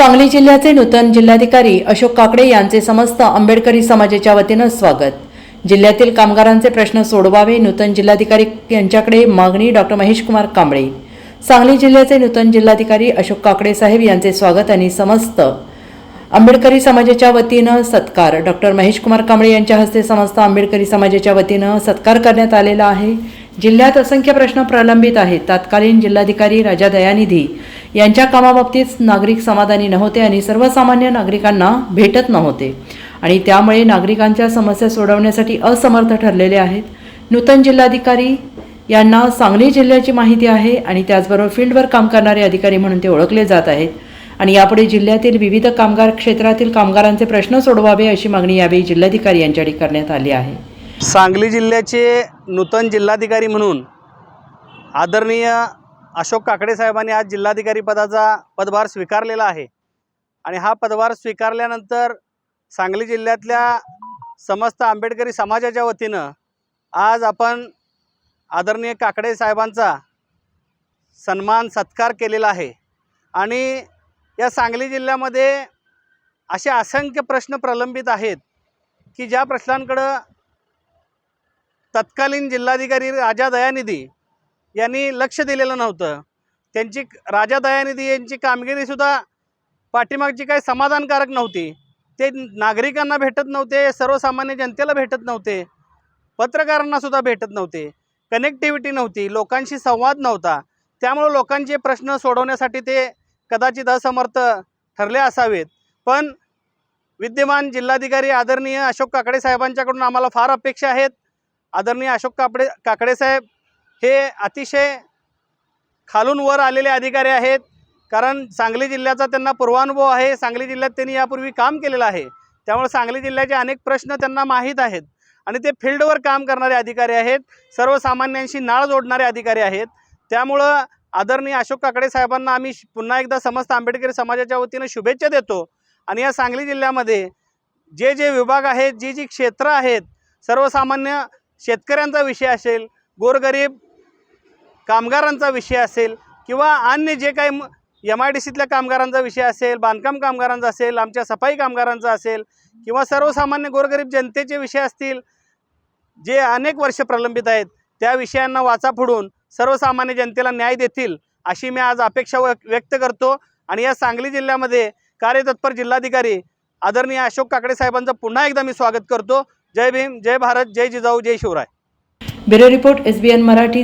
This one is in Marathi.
सांगली जिल्ह्याचे नूतन जिल्हाधिकारी अशोक काकडे यांचे समस्त आंबेडकरी समाजाच्या वतीनं स्वागत. जिल्ह्यातील कामगारांचे प्रश्न सोडवावे नूतन जिल्हाधिकारी यांच्याकडे मागणी डॉक्टर महेश कुमार कांबळे. सांगली जिल्ह्याचे नूतन जिल्हाधिकारी अशोक काकडे साहेब यांचे स्वागत आणि समस्त आंबेडकरी समाजाच्या वतीनं सत्कार. डॉक्टर महेश कुमार कांबळे यांच्या हस्ते समस्त आंबेडकरी समाजाच्या वतीनं सत्कार करण्यात आलेला आहे. जिल्ह्यात असंख्य प्रश्न प्रलंबित आहेत. तत्कालीन जिल्हाधिकारी राजा दयानिधी यांच्या कामाबाबतीत नागरिक समाधानी नव्हते आणि सर्वसामान्य नागरिकांना भेटत नव्हते. आणि त्यामुळे नागरिकांच्या समस्या सोडवण्यासाठी असमर्थ ठरलेले आहेत. नूतन जिल्हाधिकारी यांना सांगली जिल्ह्याची माहिती आहे आणि त्याचबरोबर फील्डवर काम करणारे अधिकारी म्हणून ते ओळखले जात आहेत. आणि यापुढे जिल्ह्यातील विविध कामगार क्षेत्रातील कामगारांचे प्रश्न सोडवावे अशी मागणी यावेळी जिल्हाधिकारी यांच्याकडे करण्यात आली आहे. सांगली जिल्ह्याचे नूतन जिल्हाधिकारी म्हणून आदरणीय अशोक काकडे साहेबांनी आज जिल्हाधिकारी पदाचा पदभार स्वीकारलेला आहे. आणि हा पदभार स्वीकारल्यानंतर सांगली जिल्ह्यातल्या समस्त आंबेडकरी समाजाच्या वतीनं आज आपण आदरणीय काकडे साहेबांचा सन्मान सत्कार केलेला आहे. आणि या सांगली जिल्ह्यामध्ये असे असंख्य प्रश्न प्रलंबित आहेत की ज्या प्रश्नांकडं तत्कालीन जिल्हाधिकारी राजा दयानिधी यांनी लक्ष दिलेलं नव्हतं. त्यांची राजा दयानिधी यांची कामगिरीसुद्धा पाठीमागची काही समाधानकारक नव्हती. ते नागरिकांना भेटत नव्हते सर्वसामान्य जनतेला भेटत नव्हते. पत्रकारांनासुद्धा भेटत नव्हते. कनेक्टिव्हिटी नव्हती लोकांशी संवाद नव्हता. त्यामुळं लोकांचे प्रश्न सोडवण्यासाठी ते कदाचित असमर्थ ठरले असावेत. पण विद्यमान जिल्हाधिकारी आदरणीय अशोक काकडे साहेबांच्याकडून आम्हाला फार अपेक्षा आहेत. आदरणीय अशोक काकडे काकडे साहेब हे अतिशय खालून वर आलेले अधिकारी आहेत. कारण सांगली जिल्ह्याचा त्यांना पूर्वानुभव आहे. सांगली जिल्ह्यात त्यांनी यापूर्वी काम केलेलं आहे. त्यामुळे सांगली जिल्ह्याचे अनेक प्रश्न त्यांना माहीत आहेत. आणि ते फील्डवर काम करणारे अधिकारी आहेत. सर्वसामान्यांशी नाळ जोडणारे अधिकारी आहेत. त्यामुळं आदरणीय अशोक काकडे साहेबांना आम्ही पुन्हा एकदा समस्त आंबेडकरी समाजाच्या वतीनं शुभेच्छा देतो. आणि या सांगली जिल्ह्यामध्ये जे जे विभाग आहेत जी जी क्षेत्र आहेत सर्वसामान्य शेतकऱ्यांचा विषय असेल गोरगरीब कामगारांचा विषय असेल किंवा अन्य जे काही एम आय डी सीतल्या कामगारांचा विषय असेल बांधकाम कामगारांचा असेल आमच्या सफाई कामगारांचा असेल किंवा सर्वसामान्य गोरगरीब जनतेचे विषय असतील जे अनेक वर्ष प्रलंबित आहेत त्या विषयांना वाचा फोडून सर्वसामान्य जनतेला न्याय देतील अशी मी आज अपेक्षा व्यक्त करतो. आणि या सांगली जिल्ह्यामध्ये कार्यतत्पर जिल्हाधिकारी आदरणीय अशोक काकडे साहेबांचं पुन्हा एकदा मी स्वागत करतो. जय भीम जय भारत जय जिजाऊ जय Shivrai. Bureau report S B N Marathi.